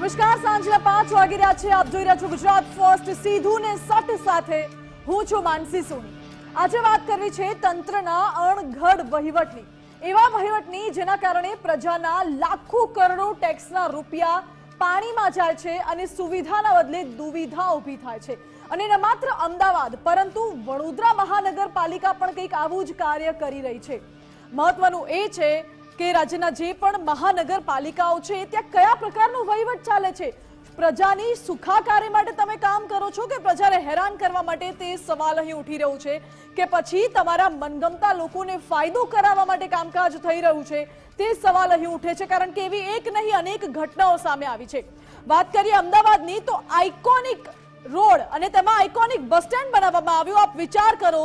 નમસ્કાર, સાંજના પાંચ વાગી રહ્યા છે. આપ જોઈ રહ્યા છો ગુજરાત ફર્સ્ટ સીધું ને સટ સાથે હું છું માનસી સોની. આજે વાત કરવી છે તંત્રના અણઘડ વહીવટની. એવા વહીવટની જેના કારણે પ્રજાના લાખો કરોડો ટેક્સના રૂપિયા પાણીમાં જાય છે અને સુવિધાના બદલે દુવિધા ઊભી થાય છે. અને ન માત્ર અમદાવાદ, પરંતુ વડોદરા મહાનગરપાલિકા પણ કંઈક આવું જ કાર્ય કરી રહી છે. મહત્વનું એ છે કે રાજ્યના જે પણ મહાનગરપાલિકાઓ છે, ત્યાં કયા પ્રકારનો વહીવટ ચાલે છે? પ્રજાની સુખાકારી માટે તમે કામ કરો છો કે પ્રજાને હેરાન કરવા માટે તે સવાલ અહીં ઉઠી રહ્યો છે? કે પછી તમારા મનગમતા લોકોને ફાયદો કરાવવા માટે કામકાજ થઈ રહ્યું છે? તે સવાલ અહીં ઉઠે છે, કારણ કે એવી એક નહીં, અનેક ઘટનાઓ સામે આવી છે. વાત કરીએ અમદાવાદની, તો આઇકોનિક રોડ અને તેમાં આઇકોનિક બસ સ્ટેન્ડ બનાવવામાં આવ્યું. આપ વિચાર કરો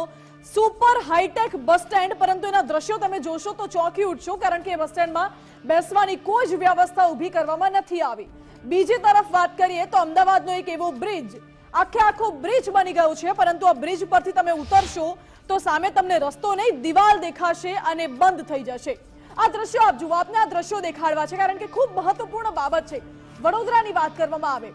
સુપર હાઈટેક બસ સ્ટેન્ડ, પરંતુ એના દ્રશ્યો તમે જોશો તો ચોંકી ઉઠશો, કારણ કે બસ સ્ટેન્ડમાં બેસવાની કોઈ જ વ્યવસ્થા ઊભી કરવામાં નથી આવી. બીજી તરફ વાત કરીએ તો અમદાવાદનો એક એવો બ્રિજ, આખે આખો બ્રિજ બની ગયો છે, પરંતુ આ બ્રિજ પરથી તમે ઉતરશો તો સામે તમને રસ્તો નહીં, દિવાલ દેખાશે અને બંધ થઈ જશે. આ દ્રશ્યો આપ જુઓ, આપને આ દ્રશ્યો દેખાડવા છે, કારણ કે ખૂબ મહત્વપૂર્ણ બાબત છે. વડોદરાની વાત કરવામાં આવે.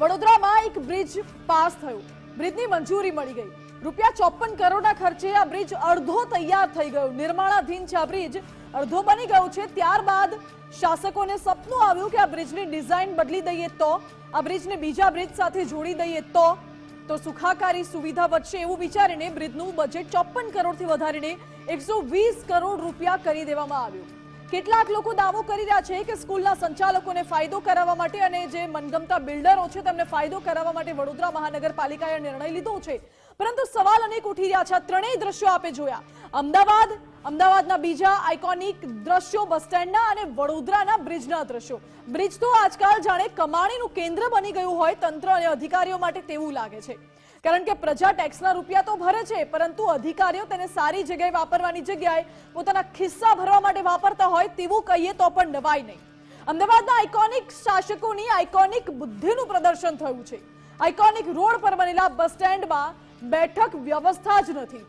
વડોદરામાં એક બ્રિજ પાસ થયો. બ્રિજની મંજૂરી મળી ગઈ. રૂપિયા ચોપન કરોડના ખર્ચે આ બ્રિજ અડધો તૈયાર થઈ ગયો. નિર્માણાધીન છે આ બ્રિજ. અડધો બની ગયો છે. ત્યારબાદ શાસકોને સપનું આવ્યું કે આ બ્રિજની ડિઝાઇન બદલી દઈએ તો, આ બ્રિજને બીજા બ્રિજ સાથે જોડી દઈએ તો તો સુખાકારી સુવિધા વધશે એવું વિચારીને બ્રિજનું બજેટ ચોપન કરોડથી વધારીને એકસો કરોડ રૂપિયા કરી દેવામાં આવ્યું. કેટલાક લોકો દાવો કરી રહ્યા છે કે સ્કૂલના સંચાલકોને ફાયદો કરાવવા માટે અને જે મનગમતા બિલ્ડરો છે તેમને ફાયદો કરાવવા માટે વડોદરા મહાનગરપાલિકાએ નિર્ણય લીધો છે. પરંતુ સવાલ અનેક ઉઠી રહ્યા છે. ત્રણેય દ્રશ્યો આપે જોયા. અમદાવાદ, અમદાવાદના બીજા આઇકોનિક દ્રશ્યો બસ સ્ટેન્ડના અને વડોદરાના બ્રિજના દ્રશ્યો. બ્રિજ તો આજકાલ જાણે કમાણીનું કેન્દ્ર બની ગયું હોય તંત્ર અને અધિકારીઓ માટે તેવું લાગે છે. કારણ કે પ્રજા ટેક્સના રૂપિયા તો ભરે છે, પરંતુ અધિકારીઓ તેને સારી જગ્યાએ વાપરવાની જગ્યાએ પોતાના ખિસ્સા ભરવા માટે વાપરતા હોય તેવું કહીએ તો પણ નવાય નહીં. અમદાવાદના આઇકોનિક શાસકોની આઇકોનિક બુદ્ધિનું પ્રદર્શન થયું છે. આઇકોનિક રોડ પર બનેલા બસ સ્ટેન્ડમાં બેઠક વ્યવસ્થા જ નથી.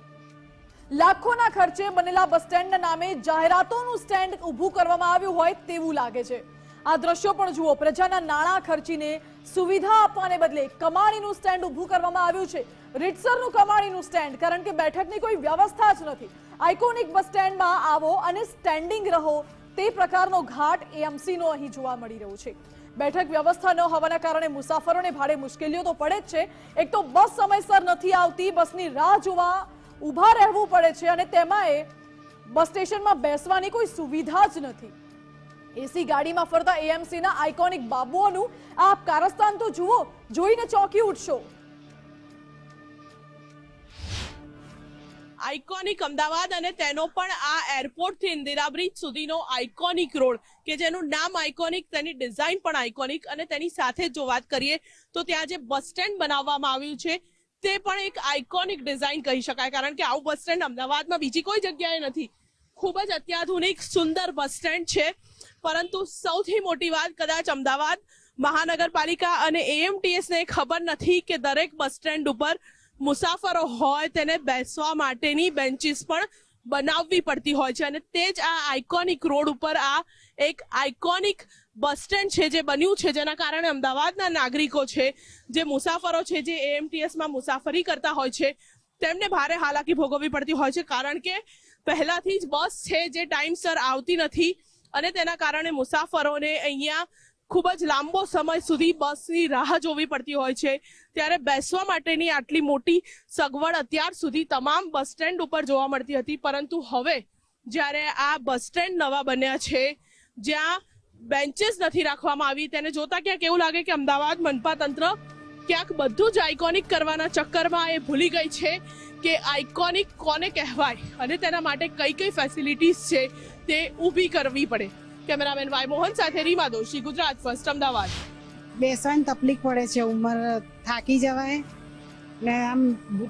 લાખોના ખર્ચે બનેલા બસ સ્ટેન્ડના નામે જાહેરાતોનું સ્ટેન્ડ ઊભું કરવામાં આવ્યું હોય તેવું લાગે છે. આ દ્રશ્યો પણ જુઓ. પ્રજાના નાણાં ખર્ચીને સુવિધા આપવાને બદલે કમાણીનું સ્ટેન્ડ ઊભું કરવામાં આવ્યું છે. રીતસરનું કમાણીનું સ્ટેન્ડ, કારણ કે બેઠકની કોઈ વ્યવસ્થા જ નથી. આઇકોનિક બસ સ્ટેન્ડમાં આવો અને સ્ટેન્ડિંગ રહો, તે પ્રકારનો ઘાટ એએમસી નો અહીં જોવા મળી રહ્યો છે. બેઠક વ્યવસ્થા ન હોવાના કારણે મુસાફરોને ભાડે મુશ્કેલીઓ તો પડે જ છે. એક તો બસ સમયસર નથી આવતી, બસની રાહ જોવા ઊભા રહેવું પડે છે અને તેમાંય બસ સ્ટેશનમાં બેસવાની કોઈ સુવિધા જ નથી. એસી ગાડીમાં ફરતા એએમસી ના આઇકોનિક બાબુઓનું આપ કારસ્તાન તો જુઓ, જોઈને ચોંકી ઉઠશો. આઇકોનિક અમદાવાદ અને તેનો પણ આ એરપોર્ટથી ઇન્દિરા બ્રિજ સુધીનો આઇકોનિક રોડ, કે જેનું નામ આઇકોનિક, તેની ડિઝાઇન પણ આઇકોનિક અને તેની સાથે જો વાત કરીએ, તો ત્યાં જે બસ સ્ટેન્ડ બનાવવામાં આવ્યું છે, તે પણ એક આઇકોનિક ડિઝાઇન કહી શકાય, કારણ કે આવું બસ સ્ટેન્ડ અમદાવાદમાં બીજી કોઈ જગ્યાએ નથી. ખૂબ જ અત્યાધુનિક, સુંદર બસ સ્ટેન્ડ છે. પરંતુ સૌથી મોટી વાત કદાચ અમદાવાદ મહાનગરપાલિકા અને એએમટીએસ ને ખબર નથી કે દરેક બસ સ્ટેન્ડ ઉપર મુસાફરો હોય તેને બેસવા માટેની બેન્ચીસ પણ બનાવવી પડતી હોય છે અને તે જ આ આઇકોનિક રોડ ઉપર આ એક આઇકોનિક બસ સ્ટેન્ડ છે જે બન્યું છે, જેના કારણે અમદાવાદના નાગરિકો છે, જે મુસાફરો છે, જે એએમટીએસમાં મુસાફરી કરતા હોય છે, તેમને ભારે હાલાકી ભોગવવી પડતી હોય છે કારણ કે પહેલાથી જ બસ છે જે ટાઈમસર આવતી નથી. અને તેના કારણે મુસાફરોને અહીંયા ખૂબ જ લાંબો સમય સુધી બસની રાહ જોવી પડતી હોય છે. ત્યારે બેસવા માટેની આટલી મોટી સગવડ અત્યાર સુધી તમામ બસ સ્ટેન્ડ ઉપર જોવા મળતી હતી. પરંતુ હવે જ્યારે આ બસ સ્ટેન્ડ નવા બન્યા છે, જ્યાં બેન્ચીસ નથી રાખવામાં આવી, તેને જોતા ક્યાંક એવું લાગે કે અમદાવાદ મનપા તંત્ર ક્યાંક બધું જ આઇકોનિક કરવાના ચક્કરમાં એ ભૂલી ગઈ છે. કે આઇકોનિક કોને કહેવાય અને તેના માટે કઈ કઈ ફેસિલિટીઝ છે તે ઊભી કરવી પડે. કેમેરામેન વાય મોહન સાથે રીમા દોશી ગુજરાત ફર્સ્ટ અમદાવાદ. બેસવાની તકલીફ પડે છે ઉંમર થાકી જવાય. ને આમ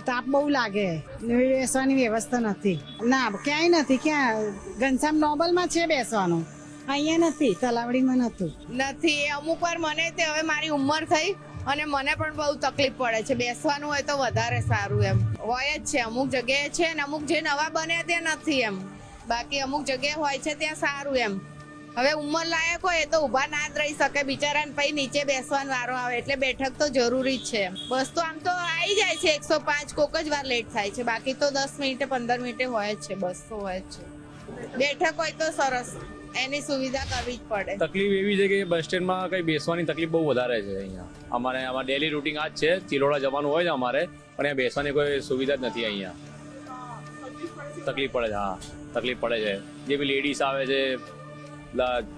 તાપ બહુ લાગે. બેસવાની વ્યવસ્થા નથી. ના ક્યાંય નથી ક્યાં? ઘનશ્યામ નોબલમાં છે બેસવાનું. અહીંયા નથી તલાવડીમાં નહોતું નથી અમુક વાર મને તે હવે મારી ઉંમર થઈ. અને મને પણ બહુ તકલીફ પડે છે. બેસવાનું હોય તો વધારે સારું એમ. હોય જ છે. અમુક જગ્યાએ છે ને અમુક જે નવા બન્યા ત્યાં નથી એમ. બાકી અમુક જગ્યાએ હોય છે ત્યાં સારું એમ. હવે ઉંમર લાયક હોય તો ઊભા ના જ રહી શકે. બિચારાને પછી નીચે બેસવાનો વારો આવે એટલે બેઠક તો જરૂરી જ છે. બસ તો આમ તો આવી જાય છે. એકસો પાંચ કોક જ વાર લેટ થાય છે. બાકી તો દસ મિનિટે, પંદર મિનિટે હોય જ છે. બસ હોય જ છે. બેઠક હોય તો સરસ. એની સુવિધા કરવી જ પડે. તકલીફ એવી છે કે બસ સ્ટેન્ડમાં કઈ બેસવાની તકલીફ બહુ વધારે છે અહીંયા. અમારે અમારે ડેલી રૂટીન આ જ છે. ચિલોડા જવાનું હોય છે અમારે, પણ અહીંયા બેસવાની કોઈ સુવિધા જ નથી અહીંયા. તકલીફ પડે છે, હા. તકલીફ પડે છે. જે બી લેડીઝ આવે છે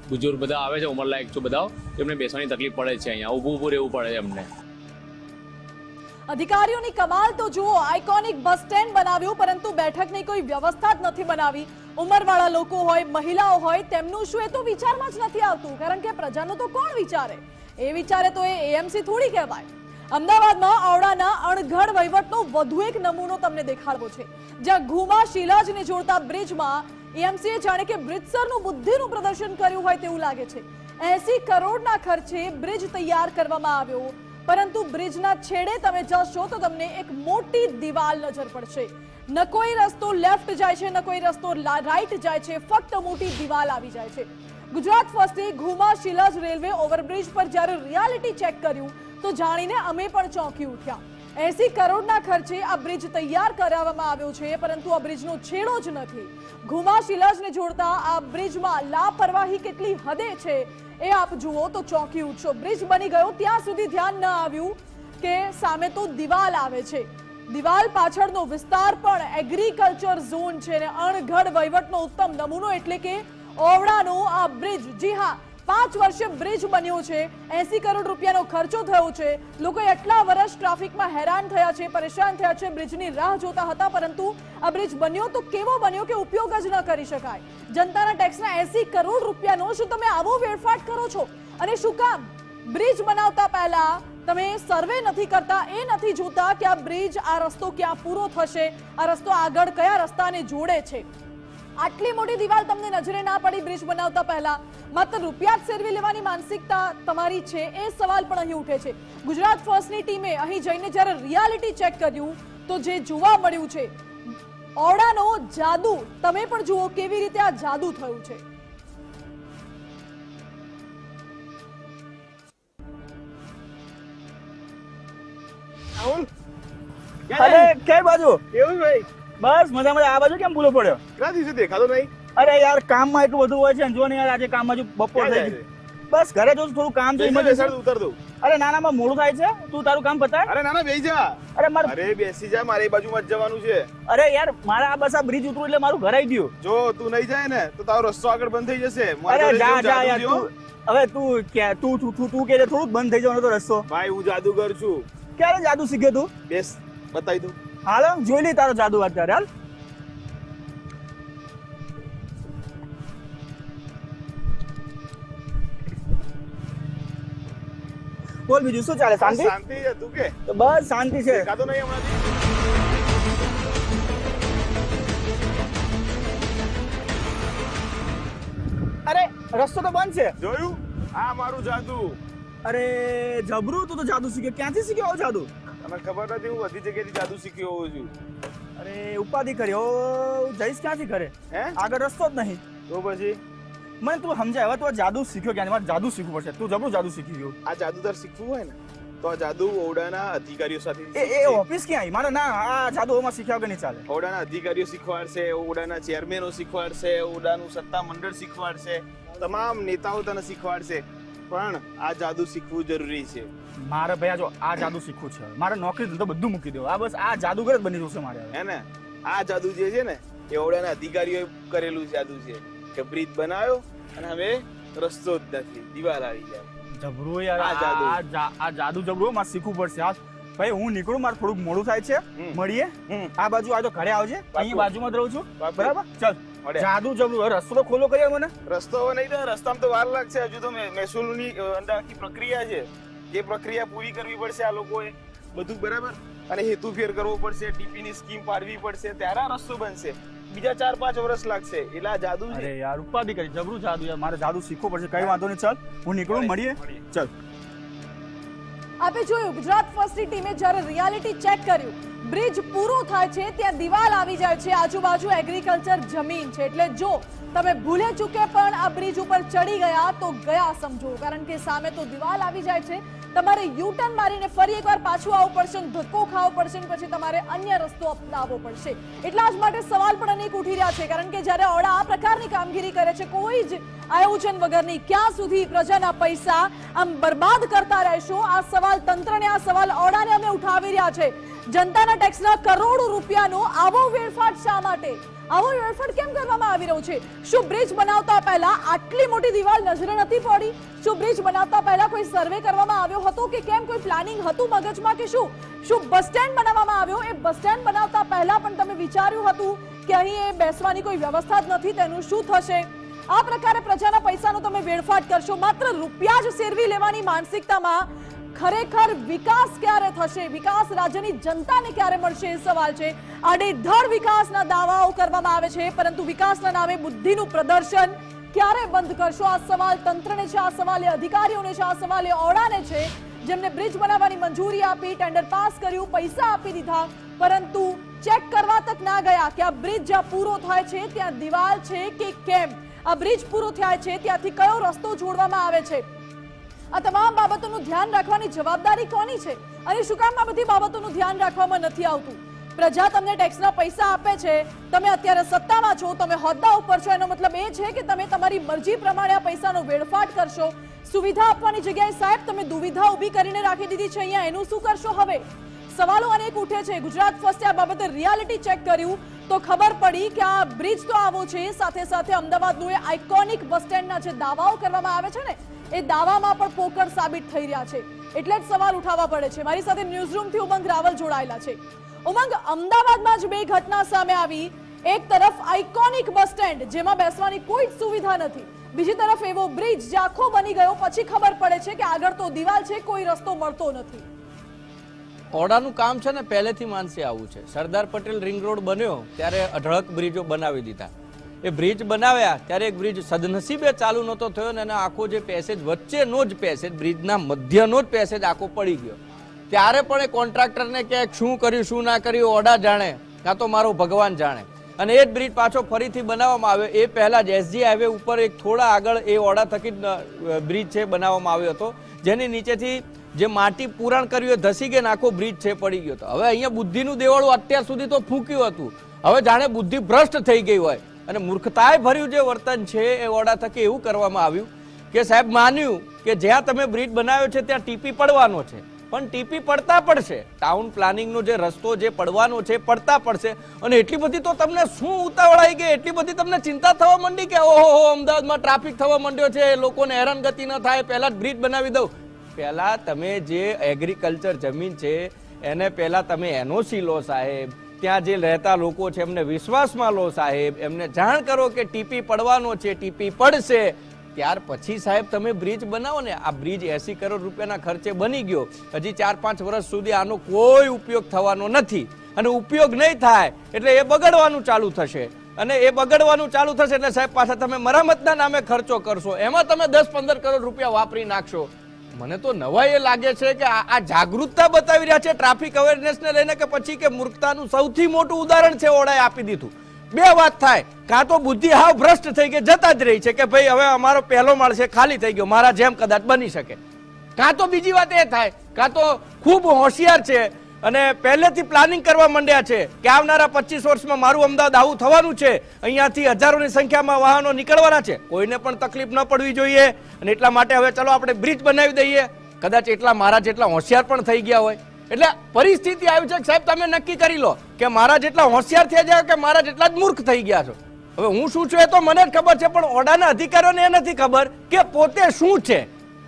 બુજુર્ગ બધા આવે છે, ઉંમરલાયક છો બધા તેમને બેસવાની તકલીફ પડે છે અહીંયા. ઊભું ઊભું રહેવું પડે છે એમને. અધિકારીઓની કમાલ તો જુઓ આઇકોનિક બસ સ્ટેન્ડ બનાવ્યું, પરંતુ બેઠકની કોઈ વ્યવસ્થા જ નથી બનાવી. ઉંમરવાળા લોકો હોય, મહિલાઓ હોય, તેમનું શું એ તો વિચારમાં જ નથી આવતું, કારણ કે પ્રજાનું તો કોણ વિચારે? એ વિચારે તો એ એએમસી થોડી કહેવાય. અમદાવાદમાં આવડાના અણઘડ વહીવટનો વધુ એક નમૂનો તમને દેખાડવો છે. જ્યાં ઘુમા શિલાજને જોડતા બ્રિજમાં એએમસીએ જાણે કે બ્રિજસરનું બુદ્ધિનું પ્રદર્શન કર્યું હોય તેવું લાગે છે. એસી કરોડના ખર્ચે બ્રિજ તૈયાર કરવામાં આવ્યો. પરંતુ બ્રિજના છેડે તમે જશો તો તમને એક મોટી દિવાલ નજર પડશે. ન કોઈ રસ્તો લેફ્ટ જાય છે, ન કોઈ રસ્તો રાઈટ જાય છે, ફક્ત મોટી દિવાલ આવી જાય છે. ગુજરાત ફર્સ્ટે ઘુમા શિલાજ રેલવે ઓવરબ્રિજ પર જ્યારે રિયાલિટી ચેક કર્યું, તો જાણીને અમે પણ ચોંકી ઉઠ્યા. એસી કરોડના ખર્ચે આ બ્રિજ તૈયાર કરાવવામાં આવ્યો છે, પરંતુ આ બ્રિજનો છેડો જ નથી. ઘુમા શિલાજને જોડતા આ બ્રિજમાં લાપરવાહી કેટલી હદે છે એ આપ જુઓ તો ચોંકી ઉઠશો. બ્રિજ બની ગયો ત્યાં સુધી ધ્યાન ન આવ્યું કે સામે તો દિવાલ આવે છે. દિવાલ પાછળનો વિસ્તાર પણ એગ્રીકલ્ચર ઝોન છે ને અણઘડ વહીવટનો ઉત્તમ નમૂનો એટલે કે ઓવડાનો આ બ્રિજ. જી હા પાંચ વર્ષે બ્રિજ બન્યો છે. એસી કરોડ રૂપિયાનો ખર્ચો થયો છે. લોકો એટલા વર્ષ ટ્રાફિકમાં હેરાન થયા છે, પરેશાન થયા છે, બ્રિજની રાહ જોતા હતા, પરંતુ આ બ્રિજ બન્યો તો કેવો બન્યો કે ઉપયોગ જ ન કરી શકાય? જનતાના ટેક્સના એસી કરોડ રૂપિયાનો શું તમે આવો વેડફાટ કરો છો? અને શું કામ? બ્રિજ બનાવતા પહેલા તમે સર્વે નથી કરતા, એ નથી જોતા કે આ બ્રિજ, આ રસ્તો ક્યાં પૂરો થશે, આ રસ્તો આગળ કયા રસ્તાને જોડે છે? આટલી મોટી દિવાલ તમને નજરે ના પડી બ્રિજ બનાવતા પહેલા. માત્ર રૂપિયા જ સેરવી લેવાની માનસિકતા તમારી છે એ સવાલ પણ અહીં ઉઠે છે. ગુજરાત ફર્સ્ટની ટીમે અહીં જઈને જ્યારે રિયાલિટી ચેક કર્યું તો જે જોવા મળ્યું છે ઓડાનો જાદુ તમે પણ જુઓ કેવી રીતે આ જાદુ થયું છે. અરે કઈ બાજુ? કેવું ભાઈ બસ મજા મજા આ બાજુ કેમ ભૂલો પડ્યો? કેટલા દિવસે દેખાતો નહીં? અરે યાર કામમાં એટલું બધું હોય છે જો ને યાર આજે કામ હજુ બપોર થઈ ગઈ બસ ઘરે જો થોડું કામ છે emergency. ઉતર દઉં. અરે ના ના માં મોડું થાય છે? તું તારું કામ પતાય. અરે ના ના બેસી જા. અરે માર અરે બેસી જા મારે એ બાજુમાં જ જવાનું છે. અરે યાર મારા આ બસ આ બ્રિજ ઉતરું એટલે મારું ઘર આવી ગયું. જો તું નહીં જાય ને તો તારો રસ્તો આગળ બંધ થઈ જશે. અરે જા જા યાર તું હવે તું કે તું તું તું તું કે થોડું બંધ થઈ જવાનો તો રસ્તો. ભાઈ હું જાદુગર છું. ક્યારે જાદુ શીખ્યો તું? બેસ બતાવી દઉં. હાલ જોઈ લઈ તારો જાદુ અત્યારે હાલ. બોલ બીજું શું ચાલે શાંતિ? શાંતિ છે તું કે? તો બસ શાંતિ છે. કાતો નહીં હમણાંથી? અરે રસ્તો તો બંધ છે. જોયું? આ મારું જાદુ. અરે જબરું તું તો જાદુ શીખ્યો ક્યાંથી શીખ્યો આવું જાદુ? તને ખબર નથી હું બધી જગ્યાએથી જાદુ શીખ્યો હોઉં છું. અરે ઉપાધિ કર્યો જઈશ ક્યાંથી કરે હે? આગળ રસ્તો જ નહીં. તો પછી? મને તું સમજાય હવે તું જાદુ શીખ્યો ક્યાં મારે જાદુ શીખવું પડશે. તું જબરું જાદુ શીખી ગયો. આ જાદુ તાર શીખવું હોય ને તો આ જાદુ ઓરડાના અધિકારીઓ સાથે એ એ ઓફિસ ક્યાં આવી? મારે ના આ જાદુ ઓમાં શીખ્યા વગર નહીં ચાલે. ઓરડાના અધિકારીઓ શીખવાડશે ઓરડાના ચેરમેનો શીખવાડશે ઓરડાનું સત્તા મંડળ શીખવાડશે તમામ નેતાઓ તને શીખવાડશે. પણ આ જાદુ શીખવું જરૂરી છે. મારે ભાઈ જો આ જાદુ શીખવું છે. મારે નોકરી ધંધો બધું મૂકી દેવું. આ બસ આ જાદુગર જ બની જશે મારે. હે ને? આ જાદુ જે છે ને એ ઓડાના અધિકારીઓએ કરેલું જાદુ છે. કે બ્રિજ બનાવ્યો અને હવે રસ્તો જ નથી. દિવાલ આવી જાય. જબરું યાર આ જાદુ. આ જાદુ જબરું મારે શીખવું પડશે. આ ભાઈ હું નીકળું મારે થોડુંક મોડું થાય છે. મળીએ. આ બાજુ આ તો ઘરે આવજે. અહીં બાજુમાં જ રહું છું. બરાબર? ચાલ. મળ્યા. જાદુ જબરું. રસ્તો ખોલો કરી મને? રસ્તો હવે નહીં થાય રસ્તામાં તો વાર લાગશે. હજુ તો મહેસૂલની અંદર આખી પ્રક્રિયા છે. જે પ્રક્રિયા પૂરી કરવી પડશે આ લોકોએ. બધું બરાબર? અને હેતુ ફેર કરવો પડશે ટીપી ની સ્કીમ પાડવી પડશે. ત્યારે આ રસ્તો બનશે. બીજા ચાર પાંચ વર્ષ લાગશે. એટલે આ જાદુ છે. અરે યાર ઉપાધિ કરી. જબરું જાદુ યાર. મારે જાદુ શીખવું પડશે. કઈ વાંધો નહીં. ચાલ હું નીકળું. મળીએ. ચાલ. આપે જોયું, ગુજરાત ફર્સ્ટની ટીમે જ્યારે રિયાલિટી ચેક કર્યું બ્રિજ પૂરો થાય છે, ત્યાં દિવાલ આવી જાય છે, આજુબાજુ એગ્રીકલ્ચર જમીન છે. એટલે જો તમે ભૂલે ચૂકે પણ આ બ્રિજ ઉપર ચડી ગયા, તો ગયા સમજો. કારણ કે સામે તો દિવાલ આવી જાય છે તમારે યુ ટર્ન મારીને ફરી એકવાર પાછું આવવું પડશે ધક્કો ખાવો પડશે પછી તમારે અન્ય રસ્તો અપનાવવો પડશે. એટલા જ માટે સવાલ પણ અનેક ઉઠી રહ્યા છે, કારણ કે જ્યારે ઓડા આ પ્રકારની કામગીરી કરે છે, કોઈ જ આયોજન વગરની ક્યાં સુધી પ્રજાના પૈસા આમ બરબાદ કરતા રહેશો? આ સવાલ તંત્રને, આ સવાલ ઓડાને અમે ઉઠાવી રહ્યા છે. જનતાના ટેક્સના કરોડો રૂપિયાનો આવો વેડફાટ શા માટે? આવો વેડફાટ કેમ કરવામાં આવી રહ્યો છે? શું બ્રિજ બનાવતા પહેલા આટલી મોટી દિવાલ નજરે નથી પડી? શું બ્રિજ બનાવતા પહેલા કોઈ સર્વે કરવામાં આવ્યો હતો કે કેમ કોઈ પ્લાનિંગ હતું મગજમાં કે શું? શું બસ સ્ટેન્ડ બનાવવામાં આવ્યો? એ બસ સ્ટેન્ડ બનાવતા પહેલા પણ તમે વિચાર્યું હતું કે અહીં એ બેસવાની કોઈ વ્યવસ્થા જ નથી, તેનું શું થશે? આ પ્રકારે પ્રજાના પૈસાનો તમે વેડફાટ કરશો, માત્ર રૂપિયા જ સેરવી લેવાની માનસિકતામાં ખરેખર વિકાસ ક્યારે થશે? વિકાસ રાજ્યની જનતાને ક્યારે મળશે? એ સવાલ છે. આડેધડ વિકાસના દાવાઓ કરવામાં આવે છે, પરંતુ વિકાસના નામે બુદ્ધિનું પ્રદર્શન ક્યારે બંધ કરશો? આ સવાલ તંત્રને છે, આ સવાલ એ અધિકારીઓને છે, આ સવાલ એ ઓડાને છે. જેમને બ્રિજ બનાવવાની મંજૂરી આપી, ટેન્ડર પાસ કર્યું, પૈસા આપી દીધા, પરંતુ ચેક કરવા તક ના ગયા કે આ બ્રિજ જ્યાં પૂરો થાય છે, ત્યાં દિવાલ છે કે કેમ? આ બ્રિજ પૂરો થાય છે, ત્યાંથી કયો રસ્તો જોડવામાં આવે છે? આ તમામ બાબતોનું ધ્યાન રાખવાની જવાબદારી કોની છે? અને શું કામ આ બધી બાબતોનું ધ્યાન રાખવામાં નથી આવતું? પ્રજા તમને ટેક્સના પૈસા આપે છે, તમે અત્યારે સત્તામાં છો, તમે હોદ્દા ઉપર છો, એનો મતલબ એ છે કે તમે તમારી મરજી પ્રમાણે આ પૈસાનો વેડફાટ કરશો. સુવિધા આપવાની જગ્યાએ સાહેબ, તમે દુવિધા ઊભી કરીને રાખી દીધી છે, અહીંયા એનું શું કરશો હવે? સવાલો અનેક ઉઠે છે, ગુજરાત ફર્સ્ટે આ બાબતે રિયાલિટી ચેક કર્યું, તો ખબર પડી કે આ બ્રિજ તો આવો છે, સાથે સાથે અમદાવાદનું એ આઇકોનિક બસ સ્ટેન્ડના જે દાવાઓ કરવામાં આવે છે ને એ દાવામાં પણ પોકળ સાબિત થઈ રહ્યા છે. એટલે જ સવાલ ઉઠાવવા પડે છે. મારી સાથે ન્યૂઝરૂમથી ઉમંગ રાવલ જોડાયેલા છે. ઉમંગ, અમદાવાદમાં જ બે ઘટના સામે આવી. એક તરફ આઇકોનિક બસ સ્ટેન્ડ, જેમાં બેસવાની કોઈ જ સુવિધા નથી. બીજી તરફ એવો બ્રિજ જે આખો બની ગયો, પછી ખબર પડે છે કે આગળ તો દિવાલ છે, કોઈ રસ્તો મળતો નથી. ઓડાનું કામ છે ને, પહેલેથી માનસે આવું છે. સરદાર પટેલ રિંગ રોડ બન્યો, ત્યારે અઢળક બ્રિજો બનાવી દીધા. એ બ્રિજ બનાવ્યા ત્યારે એક બ્રિજ સદનસીબે ચાલુ નહોતો થયો ને એનો આખો જે પેસેજ વચ્ચેનો જ પેસેજ બ્રિજના મધ્યનો જ પેસેજ આખો પડી ગયો. ત્યારે પણ એ કોન્ટ્રાક્ટરને ક્યાંક શું કર્યું, શું ના કર્યું ઓડા જાણે કાં તો મારો ભગવાન જાણે. અને એ જ બ્રિજ પાછો ફરીથી બનાવવામાં આવ્યો. એ પહેલાં જ એસજી હાઈવે ઉપર એક થોડા આગળ એ ઓડા થકી બ્રિજ છે બનાવવામાં આવ્યો હતો. જેની નીચેથી જે માટી પુરાણ કર્યું ધસી ગઈ આખો બ્રિજ છે પડી ગયો હતો. હવે અહીંયા બુદ્ધિનું દેવાળું અત્યાર સુધી તો ફૂક્યું હતું. હવે જાણે બુદ્ધિ ભ્રષ્ટ થઈ ગઈ હોય. અને મૂર્ખતાએ ભર્યું જે વર્તન છે એ ઓડા થકી એવું કરવામાં આવ્યું કે સાહેબ માન્યું કે જ્યાં તમે બ્રિજ બનાવ્યો છે ત્યાં ટીપી પડવાનો છે. પણ ટીપી પડતા પડશે. ટાઉન પ્લાનિંગનો જે રસ્તો જે પડવાનો છે પડતા પડશે. અને એટલી બધી તો તમને શું ઉતાવળાઈ ગઈ? એટલી બધી તમને ચિંતા થવા માંડી કે ઓહો અમદાવાદમાં ટ્રાફિક થવા માંડ્યો છે, લોકોને હેરાનગતિ ન થાય, પહેલા જ બ્રિજ બનાવી દઉં. પહેલા તમે જે એગ્રીકલ્ચર જમીન છે, એને પહેલા તમે એનઓસી લો સાહેબ. ત્યાં જે રહેતા લોકો છે, એમને વિશ્વાસમાં લો સાહેબ. એમને જાણ કરો કે ટીપી પડવાનો છે, ટીપી પડશે. ત્યાર પછી સાહેબ તમે બ્રિજ બનાવો ને, આ બ્રિજ એસી કરોડ રૂપિયાના ખર્ચે બની ગયો. હજી ચાર પાંચ વર્ષ સુધી આનો કોઈ ઉપયોગ થવાનો નથી. અને ઉપયોગ નહીં થાય, એટલે એ બગડવાનું ચાલુ થશે. અને એ બગડવાનું ચાલુ થશે એટલે સાહેબ પાછા તમે મરામતના નામે ખર્ચો કરશો. એમાં તમે દસ પંદર કરોડ રૂપિયા વાપરી નાખશો. મને તો નવાઈ એ લાગે છે કે આ જાગૃતતા બતાવી રહ્યા છે ટ્રાફિક અવેરનેસ ને લઈને કે પછી કે મૂર્ખતાનું સૌથી મોટું ઉદાહરણ છે ઓળાએ આપી દીધું. બે વાત થાય. કાં તો બુદ્ધિ હાવ ભ્રષ્ટ થઈ ગઈ જતા જ રહી છે કે ભાઈ હવે અમારો પહેલો માળ છે, ખાલી થઈ ગયો, મારા જેમ કદાચ બની શકે. કાં તો બીજી વાત એ થાય. કાં તો ખૂબ હોશિયાર છે અને પહેલેથી પ્લાનિંગ કરવા માંડ્યા છે કે આવનારા પચીસ વર્ષમાં મારું અમદાવાદ આવું થવાનું છે, અહીંયાથી હજારોની સંખ્યામાં વાહનો નીકળવાના છે. કોઈને પણ તકલીફ ન પડવી જોઈએ. અને એટલા માટે હવે ચલો આપણે બ્રિજ બનાવી દઈએ. કદાચ એટલા મારા જેટલા હોશિયાર પણ થઈ ગયા હોય. એટલે પરિસ્થિતિ આવી છે કે સાહેબ, તમે નક્કી કરી લો કે મારા જેટલા હોશિયાર થઈ જાય કે મારા જેટલા જ મૂર્ખ થઈ ગયા છો. હવે હું શું છું એ તો મને જ ખબર છે, પણ ઓડાના અધિકારીઓને એ નથી ખબર કે પોતે શું છે.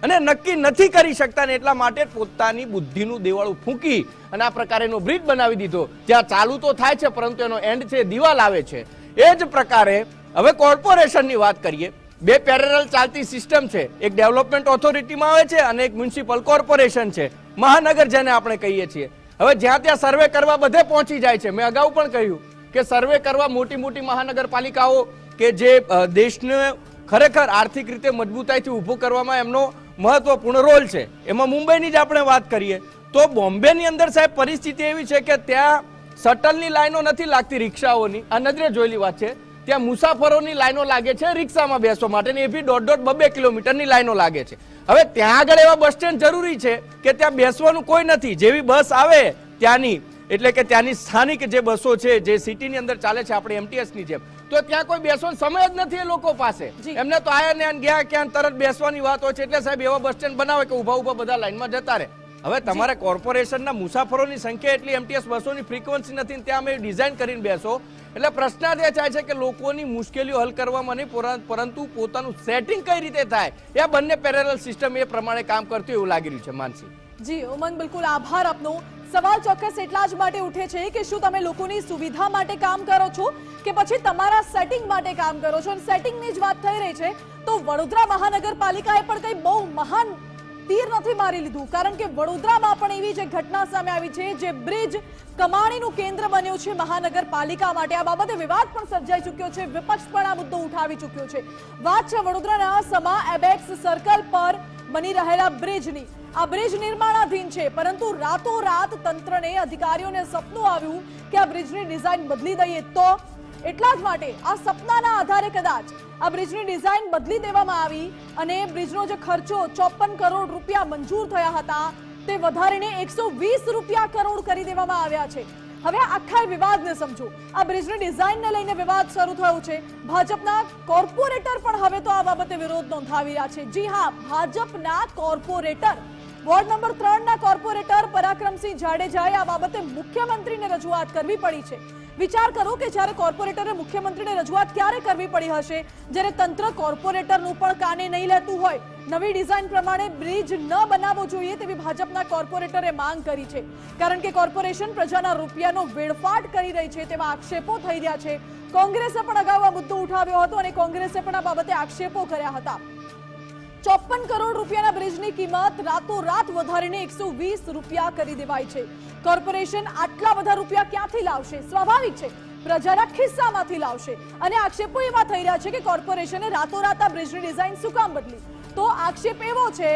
અને નક્કી નથી કરી શકતા ને એટલા માટે પોતાની બુદ્ધિનું દેવાળું ફૂંકી અને આ પ્રકારેનો બ્રિજ બનાવી દીધો. જ્યાં ચાલુ તો થાય છે, પરંતુ એનો એન્ડ છે, દિવાલ આવે છે. એ જ પ્રકારે હવે કોર્પોરેશનની વાત કરીએ. બે પેરેલલ ચાલતી સિસ્ટમ છે. એક ડેવલપમેન્ટ ઓથોરિટીમાં આવે છે અને એક મ્યુનિસિપલ કોર્પોરેશન છે. મહાનગર જેને આપણે કહીએ છીએ. હવે જ્યાં ત્યાં સર્વે કરવા બધે પહોંચી જાય છે. મેં અગાઉ પણ કહ્યું કે સર્વે કરવા મોટી મોટી મહાનગરપાલિકાઓ કે જે દેશને ખરેખર આર્થિક રીતે મજબૂતાઈથી ઊભું કરવામાં એમનો મહત્વપૂર્ણ રોલ છે. એમાં મુંબઈની જ આપણે વાત કરીએ. તો બોમ્બેની અંદર સાહેબ પરિસ્થિતિ એવી છે કે ત્યાં શટલની લાઈનો નથી લાગતી રિક્ષાઓની. આ નજરે જોયેલી વાત છે. ત્યાં મુસાફરોની લાઈનો લાગે છે, રિક્ષામાં બેસવા માટેની. એ બી દોઢ દોઢ બબે કિલોમીટરની લાઈનો લાગે છે. હવે ત્યાં આગળ એવા બસ સ્ટેન્ડ જરૂરી છે કે ત્યાં બેસવાનું કોઈ નથી. જેવી બસ આવે ત્યાંની, એટલે કે ત્યાંની સ્થાનિક જે બસો છે, જે સિટીની અંદર ચાલે છે, આપણે એમટીએસની જેમ. તો ત્યાં કોઈ બેસવાનો સમય જ નથી એ લોકો પાસે. એમને તો આયા ને ગયા ક્યાં તરત બેસવાની વાત હોય છે. એટલે સાહેબ એવા બસ સ્ટેન્ડ બનાવે કે ઊભા ઊભા બધા લાઈનમાં જતા રહે. હવે તમારે કોર્પોરેશનના મુસાફરોની સંખ્યા એટલી એમટીએસ બસોની ફ્રીક્વન્સી નથી ત્યાં અમે ડિઝાઇન કરીને બેસો. એટલે પ્રશ્ન એ થાય છે કે લોકોની મુશ્કેલીઓ હલ કરવામાં નહીં પોરા- પરંતુ પોતાનું સેટિંગ કઈ રીતે થાય? એ બંને પેરેલલ સિસ્ટમ એ પ્રમાણે કામ કરતું એવું લાગી રહ્યું છે માનસી. જી ઉમંગ બિલકુલ આભાર આપનો. સવાલ ચોક્કસ એટલા જ માટે ઉઠે છે કે શું તમે લોકોની સુવિધા માટે કામ કરો છો કે પછી તમારા સેટિંગ માટે કામ કરો છો? અને સેટિંગની જ વાત થઈ રહી છે, તો વડોદરા મહાનગરપાલિકાએ પણ કંઈ બહુ મહાન તીર નથી મારી લીધું. કારણ કે વડોદરામાં પણ એવી જે ઘટના સામે આવી છે, જે બ્રિજ કમાણીનું કેન્દ્ર બન્યું છે મહાનગરપાલિકા માટે. આ બાબતે વિવાદ પણ સર્જાઈ ચૂક્યો છે, વિપક્ષ પણ આ મુદ્દો ઉઠાવી ચૂક્યો છે. વાત છે વડોદરાના સમા એબેક્સ સર્કલ પર બની રહેલા બ્રિજની. આ બ્રિજ નિર્માણાધીન છે, પરંતુ રાતોરાત તંત્રને, અધિકારીઓને સપનું આવ્યું કે આ બ્રિજની ડિઝાઇન બદલી દઈએ તો? એટલા જ માટે આ સપનાના આધારે કદાચ આ બ્રિજની ડિઝાઇન બદલી દેવામાં આવી અને બ્રિજનો જે ખર્ચો ચોપન કરોડ રૂપિયા મંજૂર થયા હતા, તે વધારીને એકસો વીસ રૂપિયા કરોડ કરી દેવામાં આવ્યા છે. હવે આખા વિવાદને સમજો. આ બ્રિજની ડિઝાઇનને લઈને વિવાદ શરૂ થયો છે. ભાજપના કોર્પોરેટર પણ હવે તો આ બાબતે વિરોધ નોંધાવી રહ્યા છે. જી હા, ભાજપના કોર્પોરેટર. વોર્ડ નંબર ત્રણના કોર્પોરેટર પરાક્રમસિંહ જાડેજાએ આ બાબતે મુખ્યમંત્રીને રજૂઆત કરવી પડી છે. વિચાર કરો કે જ્યારે કોર્પોરેટરે મુખ્યમંત્રીને રજૂઆત ક્યારે કરવી પડી હશે? જ્યારે તંત્ર કોર્પોરેટરનું પણ કાને નહીં લેતું હોય, નવી ડિઝાઇન પ્રમાણે બ્રિજ ન બનાવવો જોઈએ તેવી ભાજપના કોર્પોરેટરે માંગ કરી છે. કારણ કે કોર્પોરેશન પ્રજાના રૂપિયાનો વેડફાટ કરી રહી છે તેવા આક્ષેપો થઈ રહ્યા છે. કોંગ્રેસે પણ અગાઉ આ મુદ્દો ઉઠાવ્યો હતો અને કોંગ્રેસે પણ આ બાબતે આક્ષેપો કર્યા હતા. ચોપન કરોડ રૂપિયાના બ્રિજની કિંમત રાતોરાત વધારીને એકસો વીસ રૂપિયા કરી દેવાય છે. કોર્પોરેશન આટલા બધા રૂપિયા ક્યાંથી લાવશે? સ્વાભાવિક છે, પ્રજાના ખિસ્સામાંથી લાવશે. અને આક્ષેપો એવા થઈ રહ્યા છે કે કોર્પોરેશને રાતોરાત આ બ્રિજની ડિઝાઇન શું કામ બદલી? તો આક્ષેપ એવો છે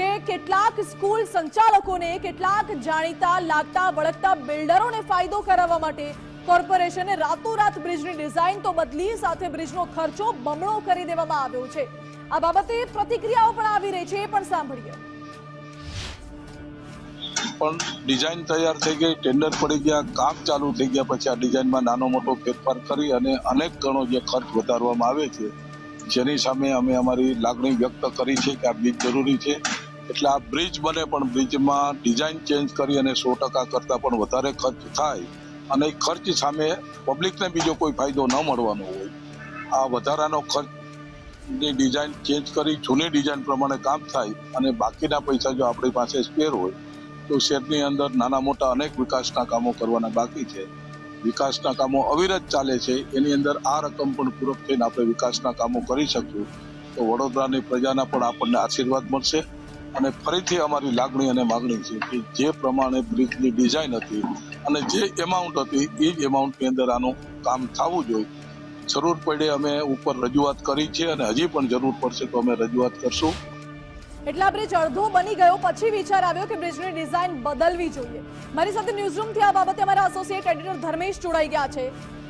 કે કેટલાક સ્કૂલ સંચાલકોને કેટલાક જાણીતા, લાગતા, વળગતા બિલ્ડરોને ફાયદો કરાવવા માટે કોર્પોરેશને રાતોરાત બ્રિજની ડિઝાઇન તો બદલી, સાથે બ્રિજનો ખર્ચો બમણો કરી દેવામાં આવ્યો છે. આ બાબતે પ્રતિક્રિયાઓ પણ આવી રહી છે, એ પણ સાંભળીએ. પણ ડિઝાઇન તૈયાર થઈ ગઈ, ટેન્ડર પડી ગયા, કામ ચાલુ થઈ ગયા, પછી આ ડિઝાઇનમાં નાનો મોટો ફેરફાર કરી અને અનેક ગણો જે ખર્ચ વધારવામાં આવે છે, જેની સામે અમે અમારી લાગણી વ્યક્ત કરી છે કે આ બ્રિજ જરૂરી છે. એટલે આ બ્રિજ બને પણ બ્રિજમાં ડિઝાઇન ચેન્જ કરી અને સો ટકા કરતાં પણ વધારે ખર્ચ થાય અને ખર્ચ સામે પબ્લિકને બીજો કોઈ ફાયદો ન મળવાનો હોય. આ વધારાનો ખર્ચની ડિઝાઇન ચેન્જ કરી, જૂની ડિઝાઇન પ્રમાણે કામ થાય અને બાકીના પૈસા જો આપણી પાસે સ્પેર હોય, તો શહેરની અંદર નાના મોટા અનેક વિકાસના કામો કરવાના બાકી છે. વિકાસના કામો અવિરત ચાલે છે, એની અંદર આ રકમ પણ પૂરક થઈને આપણે વિકાસના કામો કરી શકીએ. તો વડોદરાની પ્રજાના પણ આપણને આશીર્વાદ મળશે અને ફરીથી અમારી લાગણી અને માગણી છે કે જે પ્રમાણે બ્રિજની ડિઝાઇન હતી અને જે એમાઉન્ટ હતી, એ જ એમાઉન્ટની અંદર આનું કામ થવું જોઈએ. જરૂર પડે અમે ઉપર રજૂઆત કરી છે અને હજી પણ જરૂર પડશે તો અમે રજૂઆત કરશું. એટલે બ્રિજ અડધો બની ગયો, પછી વિચાર આવ્યો કે બ્રિજની ડિઝાઇન બદલવી જોઈએ. મારી સાથે ન્યૂઝરૂમથી આ બાબતે અમારા એસોસિએટ એડિટર ધર્મેશ જોડાઈ ગયા છે.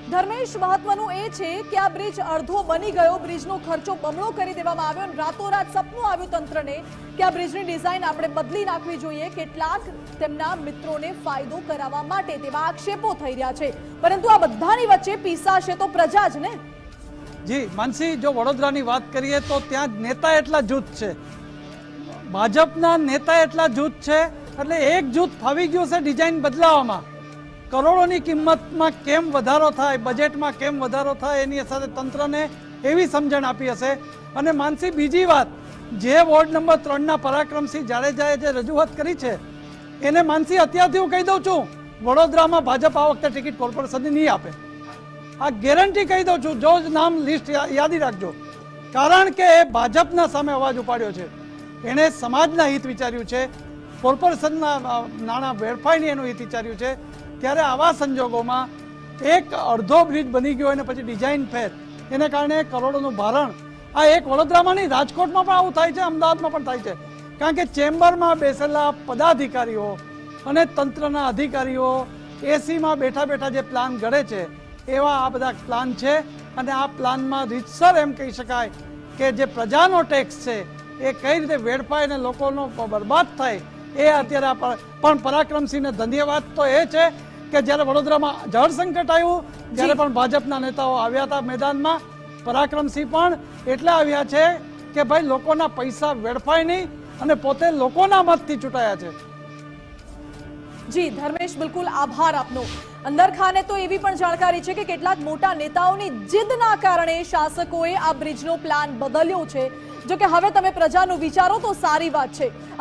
ધર્મેશ, મહત્વનું એ છે કે આ બ્રિજ અડધો બની ગયો. બ્રિજનો ખર્ચો બમણો કરી દેવામાં આવ્યો અને રાતોરાત સપનું આવ્યું તંત્રને કે આ બ્રિજની ડિઝાઇન આપણે બદલી નાખવી જોઈએ. કેટલાક તેમના મિત્રોને ફાયદો કરાવવા માટે તેવા આક્ષેપો થઈ રહ્યા છે. પરંતુ આ બધાની વચ્ચે પીસાશે તો પ્રજા જ ને? જી, માનસી, જો વડોદરાની વાત કરીએ તો ત્યાં નેતા એટલા જૂથ છે. ભાજપના નેતા એટલા જૂથ છે. એટલે એક જૂથ ફાવી ગયું છે ડિઝાઇન બદલાવવામાં કરોડોની કિંમતમાં કેમ વધારો થાય બજેટમાં કેમ વધારો થાય, એની સાથે તંત્રને એવી સમજણ આપી હશે. અને માનસી, બીજી વાત, જે વોર્ડ નંબર ત્રણના પરાક્રમસિંહ જાડેજાએ જે રજૂઆત કરી છે, એને માનસી અત્યારથી હું કહી દઉં છું, વડોદરામાં ભાજપ આ વખતે ટિકિટ કોર્પોરેશનની નહીં આપે. આ ગેરંટી કહી દઉં છું, જો જ નામ લિસ્ટ યાદી રાખજો. કારણ કે એ ભાજપના સામે અવાજ ઉપાડ્યો છે. એણે સમાજના હિત વિચાર્યું છે, કોર્પોરેશનના નાણાં વેડફાઈને એનું હિત વિચાર્યું છે. ત્યારે આવા સંજોગોમાં એક અડધો બ્રિજ બની ગયો અને પછી ડિઝાઇન ફેર. એને કારણે કરોડોનું ભારણ. આ એક વડોદરામાં નહીં રાજકોટમાં પણ આવું થાય છે, અમદાવાદમાં પણ થાય છે. કારણ કે ચેમ્બરમાં બેસેલા પદાધિકારીઓ અને તંત્રના અધિકારીઓ એસીમાં બેઠા બેઠા જે પ્લાન ઘડે છે, એવા આ બધા પ્લાન છે અને આ પ્લાનમાં રીતસર એમ કહી શકાય કે જે પ્રજાનો ટેક્સ છે, એ કઈ રીતે વેડફાય અને લોકોનો બરબાદ થાય, એ અત્યારે પણ પરાક્રમસિંહને ધન્યવાદ તો એ છે કે જ્યારે વડોદરામાં જળ સંકટ આવ્યું જ્યારે પણ ભાજપના નેતાઓ આવ્યા હતા મેદાનમાં. પરાક્રમસિંહ પણ એટલા આવ્યા છે કે ભાઈ લોકોના પૈસા વેડફાય નહીં અને પોતે લોકોના મતથી ચૂંટાયા છે. જી ધર્મેશ બિલકુલ આભાર આપનો. અંદર ખાને તો એવી પણ જાણકારી છે કે કેટલાક મોટા નેતાઓની જીદના કારણે શાસકોએ આ બ્રિજનો પ્લાન બદલ્યો છે. જો કે હવે તમે પ્રજાનું વિચારો તો સારી વાત છે.